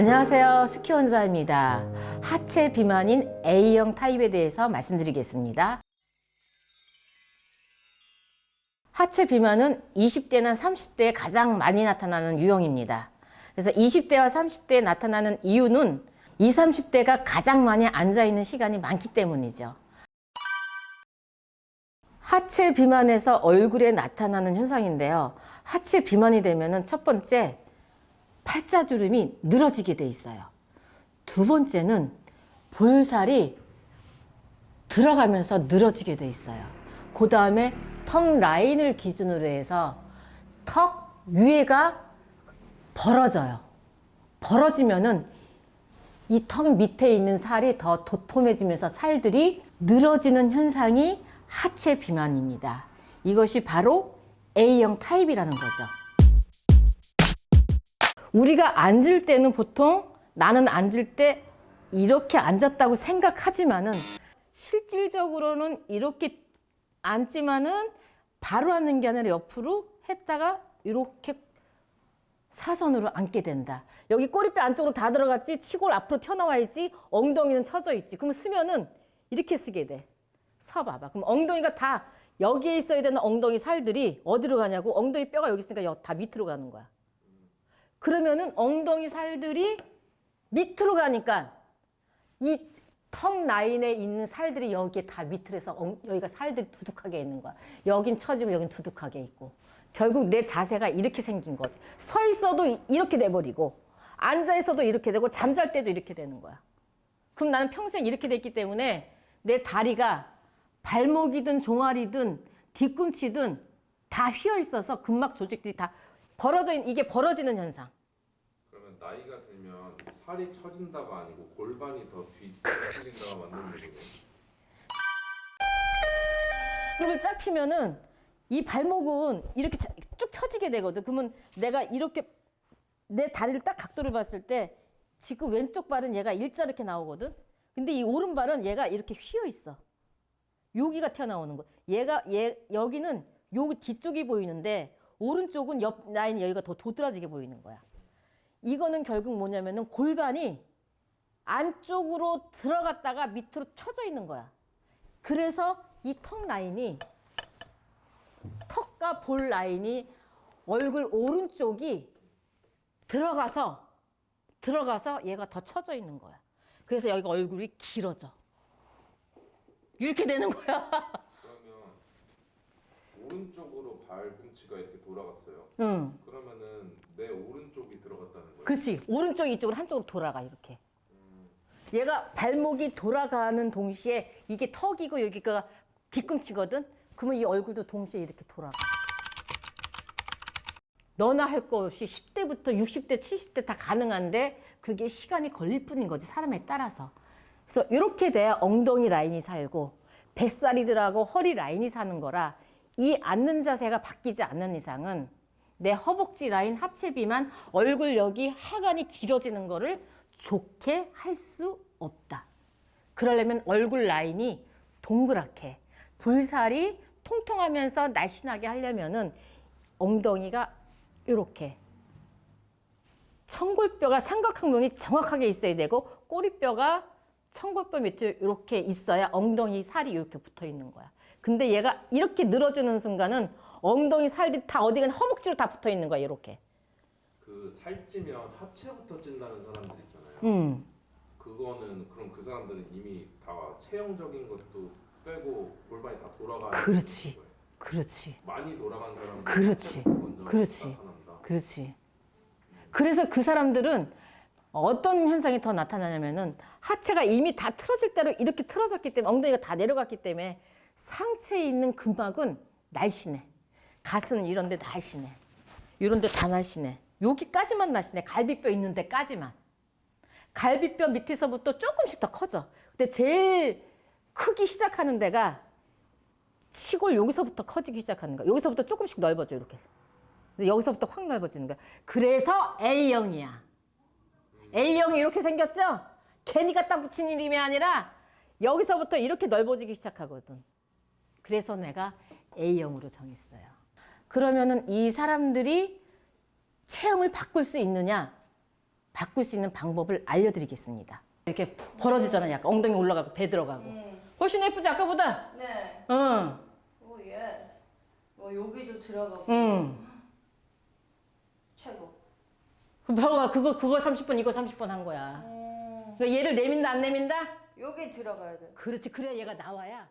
안녕하세요. 스키 원자입니다. 하체 비만인 A형 타입에 대해서 말씀드리겠습니다. 하체 비만은 20대나 30대에 가장 많이 나타나는 유형입니다. 그래서 20대와 30대에 나타나는 이유는 20, 30대가 가장 많이 앉아 있는 시간이 많기 때문이죠. 하체 비만에서 얼굴에 나타나는 현상인데요. 하체 비만이 되면은 첫 번째 팔자주름이 늘어지게 돼 있어요. 두 번째는 볼살이 들어가면서 늘어지게 돼 있어요. 그 다음에 턱 라인을 기준으로 해서 턱 위에가 벌어져요. 벌어지면은 이 턱 밑에 있는 살이 더 도톰해지면서 살들이 늘어지는 현상이 하체 비만입니다. 이것이 바로 A형 타입이라는 거죠. 우리가 앉을 때는 보통 나는 앉을 때 이렇게 앉았다고 생각하지만은 실질적으로는 이렇게 앉지만은 바로 앉는 게 아니라 옆으로 했다가 이렇게 사선으로 앉게 된다. 여기 꼬리뼈 안쪽으로 다 들어갔지 치골 앞으로 튀어나와야지 엉덩이는 처져 있지. 그러면 쓰면은 이렇게 쓰게 돼. 서 봐봐. 그럼 엉덩이가 다 여기에 있어야 되는 엉덩이 살들이 어디로 가냐고 엉덩이 뼈가 여기 있으니까 여- 다 밑으로 가는 거야. 그러면은 엉덩이 살들이 밑으로 가니까 이 턱 라인에 있는 살들이 여기에 다 밑으로 해서 엉- 여기가 살들이 두둑하게 있는 거야. 여긴 처지고 여긴 두둑하게 있고. 결국 내 자세가 이렇게 생긴 거지. 서 있어도 이- 이렇게 돼버리고 앉아 있어도 이렇게 되고 잠잘 때도 이렇게 되는 거야. 그럼 나는 평생 이렇게 됐기 때문에 내 다리가 발목이든 종아리든 뒤꿈치든 다 휘어 있어서 근막 조직들이 다 벌어져 있는 이게 벌어지는 현상. 그러면 나이가 들면 살이 처진다가 아니고 골반이 더 뒤틀린다가 맞는 얘기네. 무릎을 쫙 펴면은 이 발목은 이렇게 자- 쭉 펴지게 되거든. 그러면 내가 이렇게 내 다리를 딱 각도를 봤을 때 지금 왼쪽 발은 얘가 일자 이렇게 나오거든. 근데 이 오른발은 얘가 이렇게 휘어 있어. 여기가 튀어나오는 거. 얘가 얘 여기는 여기 뒤쪽이 보이는데 오른쪽은 옆 라인 여기가 더 도드라지게 보이는 거야. 이거는 결국 뭐냐면은 골반이 안쪽으로 들어갔다가 밑으로 쳐져 있는 거야. 그래서 이 턱 라인이 턱과 볼 라인이 얼굴 오른쪽이 들어가서 들어가서 얘가 더 쳐져 있는 거야. 그래서 여기가 얼굴이 길어져. 이렇게 되는 거야. 오른쪽으로 발꿈치가 이렇게 돌아갔어요. 응. 그러면은 내 오른쪽이 들어갔다는 거예요. 그렇지. 오른쪽 이쪽으로 한쪽으로 돌아가 이렇게. 얘가 발목이 돌아가는 동시에 이게 턱이고 여기가 뒤꿈치거든. 그러면 이 얼굴도 동시에 이렇게 돌아가. 너나 할 거 없이 10대부터 60대, 70대 다 가능한데 그게 시간이 걸릴 뿐인 거지 사람에 따라서. 그래서 이렇게 돼야 엉덩이 라인이 살고 뱃살이들하고 허리 라인이 사는 거라 이 앉는 자세가 바뀌지 않는 이상은 내 허벅지 라인 하체 비만 얼굴 여기 하관이 길어지는 거를 좋게 할 수 없다. 그러려면 얼굴 라인이 동그랗게 볼살이 통통하면서 날씬하게 하려면은 엉덩이가 이렇게 청골뼈가 삼각항명이 정확하게 있어야 되고 꼬리뼈가 청골뼈 밑에 이렇게 있어야 엉덩이 살이 이렇게 붙어 있는 거야. 근데 얘가 이렇게 늘어지는 순간은 엉덩이 살들이 다 어디 가나 허벅지로 다 붙어 있는 거야, 이렇게. 그 살찌면 하체부터 찐다는 사람들 있잖아요. 음. 그거는 그럼 그 사람들은 이미 다 체형적인 것도 빼고 골반이 다 돌아가는 그렇지. 거예요. 그렇지. 많이 돌아간 사람은 그렇지. 그렇지. 나타난다. 그렇지. 그래서 그 사람들은 어떤 현상이 더 나타나냐면은 하체가 이미 다 틀어질 대로 이렇게 틀어졌기 때문에 엉덩이가 다 내려갔기 때문에 상체에 있는 근막은 날씬해. 가슴은 이런 데 날씬해. 이런 데 다 날씬해. 여기까지만 날씬해. 갈비뼈 있는 데까지만. 갈비뼈 밑에서부터 조금씩 더 커져. 근데 제일 크기 시작하는 데가 치골 여기서부터 커지기 시작하는 거야. 여기서부터 조금씩 넓어져 이렇게. 여기서부터 확 넓어지는 거야. 그래서 A형이야. A형이 이렇게 생겼죠? 괜히 갖다 붙인 이름이 아니라 여기서부터 이렇게 넓어지기 시작하거든. 그래서 내가 A형으로 정했어요. 그러면은 이 사람들이 체형을 바꿀 수 있느냐? 바꿀 수 있는 방법을 알려드리겠습니다. 이렇게 벌어지잖아. 약간 엉덩이 올라가고 배 들어가고. 음. 훨씬 예쁘지 아까보다. 네. 응, 오 예. 어 여기도 들어가고 응. 최고. 그 벼가 그거 그거 30분 이거 30분 한 거야. 음. 그러니까 얘를 내민다 안 내민다? 여기 들어가야 돼. 그렇지. 그래야 얘가 나와야